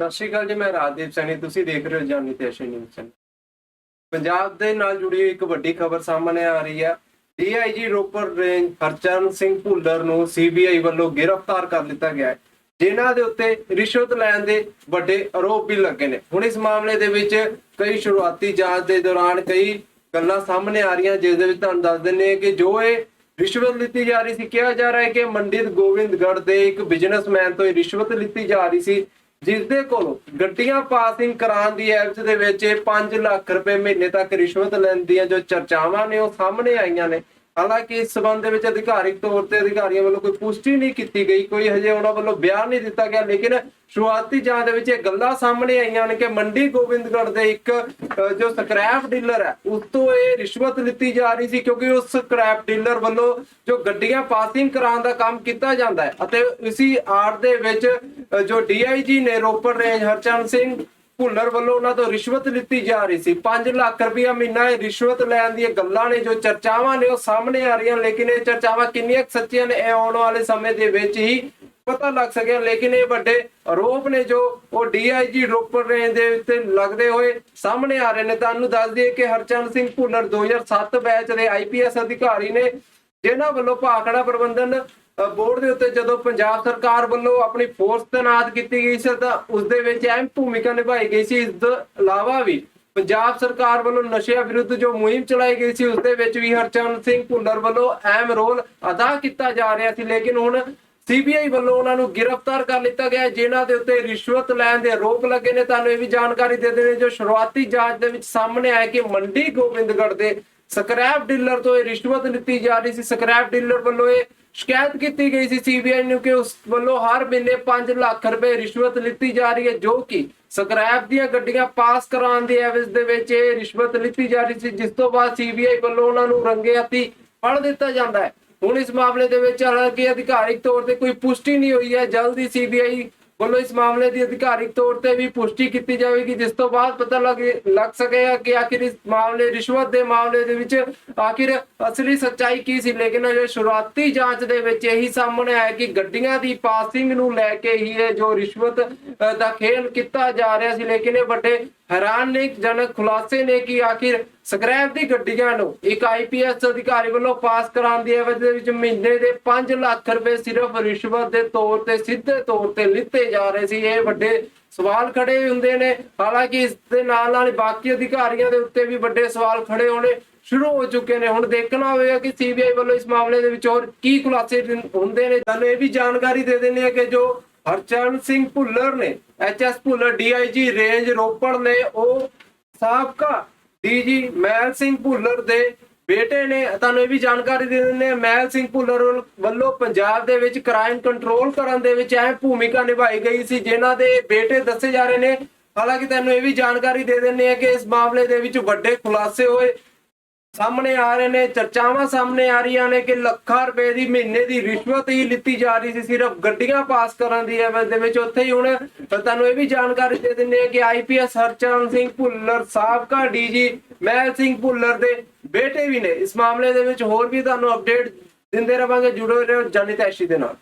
ਸਤਿ ਸ਼੍ਰੀ ਅਕਾਲ ਜੀ, ਮੈਂ ਰਾਜਦੀਪ ਸੈਣੀ, ਤੁਸੀਂ ਦੇਖ ਰਹੇ ਹੋ ਜਾਨੀ ਤੇ ਅਸ਼ੇ ਨਿਊਜ਼ ਚੈਨਲ। ਪੰਜਾਬ ਦੇ ਨਾਲ ਜੁੜੀ ਹੋਈ ਇੱਕ ਵੱਡੀ ਖਬਰ ਸਾਹਮਣੇ ਆ ਰਹੀ ਹੈ। ਡੀਆਈਜੀ ਰੋਪੜ ਰੇਂਜ ਹਰਚਰਨ ਸਿੰਘ ਭੁੱਲਰ ਨੂੰ ਸੀਬੀਆਈ ਵੱਲੋਂ ਗ੍ਰਿਫਤਾਰ ਕਰ ਲਿੱਤਾ ਗਿਆ ਹੈ, ਜਿਨ੍ਹਾਂ ਦੇ ਉੱਤੇ ਰਿਸ਼ਵਤ ਲੈਣ ਦੇ ਵੱਡੇ ਆਰੋਪ ਵੀ ਲੱਗੇ ਨੇ। ਹੁਣ ਇਸ ਮਾਮਲੇ ਦੇ ਵਿੱਚ ਕਈ ਸ਼ੁਰੂਆਤੀ ਜਾਂਚ ਦੇ ਦੌਰਾਨ ਕਈ ਗੱਲਾਂ ਸਾਹਮਣੇ ਆ ਰਹੀਆਂ ਜਿਸ ਦੇ ਵਿੱਚ ਤੁਹਾਨੂੰ ਦੱਸ ਦਿੰਦੇ ਕਿ ਜੋ ਇਹ ਰਿਸ਼ਵਤ ਲਿੱਤੀ ਜਾ ਰਹੀ ਸੀ, ਕਿਹਾ ਜਾ ਰਿਹਾ ਹੈ ਕਿ ਮੰਡਿਤ ਗੋਬਿੰਦਗੜ੍ਹ ਦੇ ਇੱਕ ਬਿਜ਼ਨਸਮੈਨ ਤੋਂ ਇਹ ਰਿਸ਼ਵਤ ਲਿੱਤੀ ਜਾ ਰਹੀ ਸੀ। ਜਿਸ ਦੇ ਕੋਲੋਂ ਗੱਡੀਆਂ ਪਾਸਿੰਗ ਕਰਾਉਣ ਦੀ ਐਪਸ ਦੇ ਵਿੱਚ ਇਹ 5 ਲੱਖ ਰੁਪਏ ਮਹੀਨੇ ਤੱਕ ਰਿਸ਼ਵਤ ਲੈਣ ਦੀਆਂ ਜੋ ਚਰਚਾਵਾਂ ਨੇ ਉਹ ਸਾਹਮਣੇ ਆਈਆਂ ਨੇ। ਹਾਲਾਂਕਿ ਇਸ ਸਬੰਧ ਦੇ ਵਿੱਚ ਅਧਿਕਾਰਿਕ ਤੌਰ ਤੇ ਅਧਿਕਾਰੀਆਂ ਵੱਲੋਂ ਕੋਈ ਪੁਸ਼ਟੀ ਨਹੀਂ ਕੀਤੀ ਗਈ ਕੋਈ ਹਜੇ ਉਹਨਾਂ ਵੱਲੋਂ ਬਿਆਨ ਨਹੀਂ ਦਿੱਤਾ ਗਿਆ ਲੇਕਿਨ ਸ਼ੁਰੂਆਤੀ ਜਾਂਚ ਦੇ ਵਿੱਚ ਇਹ ਗੱਲਾਂ ਸਾਹਮਣੇ ਆਈਆਂ ਨੇ ਕਿ ਮੰਡੀ ਗੋਬਿੰਦਗੜ੍ਹ ਦੇ ਇੱਕ ਜੋ ਸਕ੍ਰੈਪ ਡੀਲਰ ਹੈ ਉਸ ਤੋਂ ਇਹ ਰਿਸ਼ਵਤ ਲਿੱਤੀ ਜਾ ਰਹੀ ਸੀ ਕਿਉਂਕਿ ਉਸ ਸਕ੍ਰੈਪ ਡੀਲਰ ਵੱਲੋਂ ਜੋ ਗੱਡੀਆਂ ਪਾਸਿੰਗ ਕਰਾਉਣ ਦਾ ਕੰਮ ਕੀਤਾ ਜਾਂਦਾ ਹੈ ਅਤੇ ਇਸੀ ਆੜ ਦੇ ਵਿੱਚ ਅ, ਜੋ ਡੀਆਈਜੀ ਨੇ ਰੋਪੜ ਰੇਂਜ ਹਰਚੰਦ ਸਿੰਘ ਭੁੱਲਰ ਵੱਲੋਂ ਉਹਨਾਂ ਤੋਂ ਰਿਸ਼ਵਤ ਲਿੱਤੀ ਜਾ ਰਹੀ ਸੀ। 5 ਲੱਖ ਰੁਪਇਆ ਮਹੀਨਾ ਇਹ ਰਿਸ਼ਵਤ ਲੈਣ ਦੀਆਂ ਗੱਲਾਂ ਨੇ, ਜੋ ਚਰਚਾਵਾਂ ਨੇ ਉਹ ਸਾਹਮਣੇ ਆ ਰਹੀਆਂ, ਲੇਕਿਨ ਇਹ ਚਰਚਾਵਾਂ ਕਿੰਨੀਆਂ ਸੱਚੀਆਂ ਨੇ, ਇਹ ਆਉਣ ਵਾਲੇ ਸਮੇਂ ਦੇ ਵਿੱਚ ਹੀ ਪਤਾ ਲੱਗ ਸਕਿਆ। ਲੇਕਿਨ ਇਹ ਵੱਡੇ ਆਰੋਪ ਨੇ ਜੋ ਉਹ ਡੀਆਈਜੀ ਰੋਪੜ ਰੇਂਜ ਦੇ ਉੱਤੇ ਲੱਗਦੇ ਹੋਏ ਸਾਹਮਣੇ ਆ ਰਹੇ ਨੇ। ਤੁਹਾਨੂੰ ਦੱਸ ਦਈਏ ਕਿ ਹਰਚੰਦ ਸਿੰਘ ਭੁੱਲਰ 2007 ਬੈਚ ਦੇ ਆਈਪੀਐਸ ਅਧਿਕਾਰੀ ਨੇ, ਜਿਨ੍ਹਾਂ ਵੱਲੋਂ ਭਾਖੜਾ ਪ੍ਰਬੰਧਨ ਬੋਰਡ ਦੇ ਉੱਤੇ ਜਦੋਂ ਪੰਜਾਬ ਸਰਕਾਰ ਵੱਲੋਂ ਆਪਣੀ ਫੋਰਸ ਤੈਨਾਤ ਕੀਤੀ ਗਈ ਸੀ ਤਾਂ ਉਸ ਦੇ ਵਿੱਚ ਅਹਿਮ ਭੂਮਿਕਾ ਨਿਭਾਈ ਗਈ ਸੀ। ਇਸ ਤੋਂ ਇਲਾਵਾ ਵੀ ਪੰਜਾਬ ਸਰਕਾਰ ਵੱਲੋਂ ਨਸ਼ਿਆਂ ਵਿਰੁੱਧ ਜੋ ਮੁਹਿੰਮ ਚਲਾਈ ਗਈ ਸੀ ਉਸ ਦੇ ਵਿੱਚ ਵੀ ਹਰਚਰਨ ਸਿੰਘ ਭੁੱਲਰ ਵੱਲੋਂ ਅਹਿਮ ਰੋਲ ਅਦਾ ਕੀਤਾ ਜਾ ਰਿਹਾ ਸੀ। ਲੇਕਿਨ ਹੁਣ ਸੀਬੀਆਈ ਵੱਲੋਂ ਉਹਨਾਂ ਨੂੰ ਗ੍ਰਿਫਤਾਰ ਕਰ ਲਿੱਤਾ ਗਿਆ ਹੈ, ਜਿਨ੍ਹਾਂ ਦੇ ਉੱਤੇ ਰਿਸ਼ਵਤ ਲੈਣ ਦੇ ਆਰੋਪ ਲੱਗੇ ਨੇ। ਤੁਹਾਨੂੰ ਇਹ ਵੀ ਜਾਣਕਾਰੀ ਦੇ ਦੇਣੇ ਜੋ ਸ਼ੁਰੂਆਤੀ ਜਾਂਚ ਦੇ ਵਿੱਚ ਸਾਹਮਣੇ ਆਇਆ ਕਿ ਮੰਡੀ ਗੋਬਿੰਦਗੜ੍ਹ ਦੇ ਸਕ੍ਰੈਪ ਡੀਲਰ ਤੋਂ ਇਹ ਰਿਸ਼ਵਤ ਲਿੱਤੀ ਜਾ ਰਹੀ ਸੀ। ਸਕ੍ਰੈਪ ਡੀਲਰ ਵੱਲੋਂ ਇਹ ਸ਼ਿਕਾਇਤ ਕੀਤੀ ਗਈ ਸੀ ਸੀਬੀਆਈ ਨੂੰ ਕਿ ਉਸ ਵੱਲੋਂ ਹਰ ਮਹੀਨੇ 5 ਲੱਖ ਰੁਪਏ ਰਿਸ਼ਵਤ ਲਿੱਤੀ ਜਾ ਰਹੀ ਹੈ, ਜੋ ਕਿ ਸਕ੍ਰੈਪ ਦੀਆਂ ਗੱਡੀਆਂ ਪਾਸ ਕਰਾਉਣ ਦੀ ਐਵਜ਼ ਦੇ ਵਿੱਚ ਇਹ ਰਿਸ਼ਵਤ ਲਿੱਤੀ ਜਾ ਰਹੀ ਸੀ, ਜਿਸ ਤੋਂ ਬਾਅਦ ਸੀਬੀਆਈ ਵੱਲੋਂ ਉਹਨਾਂ ਨੂੰ ਰੰਗੇ ਹੱਥੀ ਫੜ ਦਿੱਤਾ ਜਾਂਦਾ ਹੈ। ਹੁਣ ਇਸ ਮਾਮਲੇ ਦੇ ਵਿੱਚ ਹਾਲਾਂਕਿ ਅਧਿਕਾਰਿਕ ਤੌਰ ਤੇ ਕੋਈ ਪੁਸ਼ਟੀ ਨਹੀਂ ਹੋਈ ਹੈ, ਜਲਦੀ ਸੀਬੀਆਈ ਵੱਲੋਂ ਇਸ ਮਾਮਲੇ ਦੀ ਅਧਿਕਾਰਿਕ ਤੌਰ ਤੇ ਵੀ ਪੁਸ਼ਟੀ ਕੀਤੀ ਜਾਵੇਗੀ, ਜਿਸ ਤੋਂ ਬਾਅਦ ਪਤਾ ਲੱਗ ਲੱਗ ਸਕੇਗਾ ਕਿ ਆਖਿਰ ਇਸ ਮਾਮਲੇ, ਰਿਸ਼ਵਤ ਦੇ ਮਾਮਲੇ ਦੇ ਵਿੱਚ ਆਖਿਰ ਅਸਲੀ ਸੱਚਾਈ ਕੀ ਸੀ। ਲੇਕਿਨ ਅਜੇ ਸ਼ੁਰੂਆਤੀ ਜਾਂਚ ਦੇ ਵਿੱਚ ਇਹੀ ਸਾਹਮਣੇ ਆਇਆ ਕਿ ਗੱਡੀਆਂ ਦੀ ਪਾਸਿੰਗ ਨੂੰ ਲੈ ਕੇ ਹੀ ਇਹ ਜੋ ਰਿਸ਼ਵਤ ਦਾ ਖੇਲ ਕੀਤਾ ਜਾ ਰਿਹਾ ਸੀ। ਲੇਕਿਨ ਇਹ ਵੱਡੇ ਹੈਰਾਨਜਨਕ ਖੁਲਾਸੇ ਨੇ ਕਿ ਆਖਿਰ ਸਕ੍ਰੈਪ ਦੀ ਗੱਡੀਆਂ ਨੂੰ ਇੱਕ ਆਈਪੀਐਸ ਅਧਿਕਾਰੀ ਵੱਲੋਂ ਪਾਸ ਕਰਾਉਣ ਦੀ ਐਵਜ ਦੇ ਵਿੱਚ ਮਹੀਨੇ ਦੇ 5 ਲੱਖ ਰੁਪਏ ਸਿਰਫ ਰਿਸ਼ਵਤ ਦੇ ਤੌਰ ਤੇ, ਸਿੱਧੇ ਤੌਰ ਤੇ ਲਿੱਤੇ ਜਾ ਰਹੇ ਸੀ। ਇਹ ਵੱਡੇ ਸਵਾਲ ਖੜੇ ਹੁੰਦੇ ਨੇ। ਹਾਲਾਂਕਿ ਇਸ ਦੇ ਨਾਲ ਨਾਲ ਬਾਕੀ ਅਧਿਕਾਰੀਆਂ ਦੇ ਉੱਤੇ ਵੀ ਵੱਡੇ ਸਵਾਲ ਖੜੇ ਹੋਣੇ ਸ਼ੁਰੂ ਹੋ ਚੁੱਕੇ ਨੇ। ਹੁਣ ਦੇਖਣਾ ਹੋਵੇਗਾ ਕਿ ਸੀਬੀਆਈ ਵੱਲੋਂ ਇਸ ਮਾਮਲੇ ਦੇ ਵਿੱਚ ਹੋਰ ਕੀ ਖੁਲਾਸੇ ਹੁੰਦੇ ਨੇ। ਤੁਹਾਨੂੰ ਇਹ ਵੀ ਜਾਣਕਾਰੀ ਦੇ ਦਿੰਦੇ ਆ ਕਿ ਜੋ ਹਰਚਰਨ ਸਿੰਘ ਭੁੱਲਰ ਨੇ HS Bhullar DIG range Ropar ਨੇ ਉਹ ਸਾਬਕਾ ਡੀਜੀ ਮਹਿਲ ਸਿੰਘ ਭੁੱਲਰ ਦੇ ਬੇਟੇ ਨੇ। ਤੁਹਾਨੂੰ ਇਹ ਵੀ ਜਾਣਕਾਰੀ ਦੇ ਦਿੰਦੇ ਹਾਂ, ਮਹਿਲ ਸਿੰਘ ਭੁੱਲਰ ਵੱਲੋਂ ਪੰਜਾਬ ਦੇ ਵਿੱਚ ਕ੍ਰਾਈਮ ਕੰਟਰੋਲ ਕਰਨ ਦੇ ਵਿੱਚ ਅਹਿਮ ਭੂਮਿਕਾ ਨਿਭਾਈ ਗਈ ਸੀ, ਜਿਨ੍ਹਾਂ ਦੇ ਬੇਟੇ ਦੱਸੇ ਜਾ ਰਹੇ ਨੇ। ਹਾਲਾਂਕਿ ਤੁਹਾਨੂੰ ਇਹ ਵੀ ਜਾਣਕਾਰੀ ਦੇ ਦਿੰਦੇ ਆ ਕਿ ਇਸ ਮਾਮਲੇ ਦੇ ਵਿੱਚ ਵੱਡੇ ਖੁਲਾਸੇ ਹੋਏ। ਸਾਹਮਣੇ ਆ ਰਹੇ ਨੇ, ਚਰਚਾਵਾਂ ਸਾਹਮਣੇ ਆ ਰਹੀਆਂ ਨੇ ਕਿ ਲੱਖਾਂ ਰੁਪਏ ਦੀ ਮਹੀਨੇ ਦੀ ਰਿਸ਼ਵਤ ਹੀ ਲਿੱਤੀ ਜਾ ਰਹੀ ਸੀ, ਸਿਰਫ ਗੱਡੀਆਂ ਪਾਸ ਕਰਨ ਦੀ ਐਵਜ ਦੇ ਵਿੱਚ ਉੱਥੇ ਹੀ ਹੁਣ ਤੁਹਾਨੂੰ ਇਹ ਵੀ ਜਾਣਕਾਰੀ ਦੇ ਦਿੰਦੇ ਆ ਕਿ ਆਈਪੀਐਸ ਹਰਚਰਨ ਸਿੰਘ ਭੁੱਲਰ ਸਾਬਕਾ ਡੀਜੀ ਮਹਿਲ ਸਿੰਘ ਭੁੱਲਰ ਦੇ ਬੇਟੇ ਵੀ ਨੇ। ਇਸ ਮਾਮਲੇ ਦੇ ਵਿੱਚ ਹੋਰ ਵੀ ਤੁਹਾਨੂੰ ਅਪਡੇਟ ਦਿੰਦੇ ਰਵਾਂਗੇ। ਜੁੜੇ ਰਹੋ ਜਾਨੀ ਤੈਸ਼ੀ ਦੇ ਨਾਲ।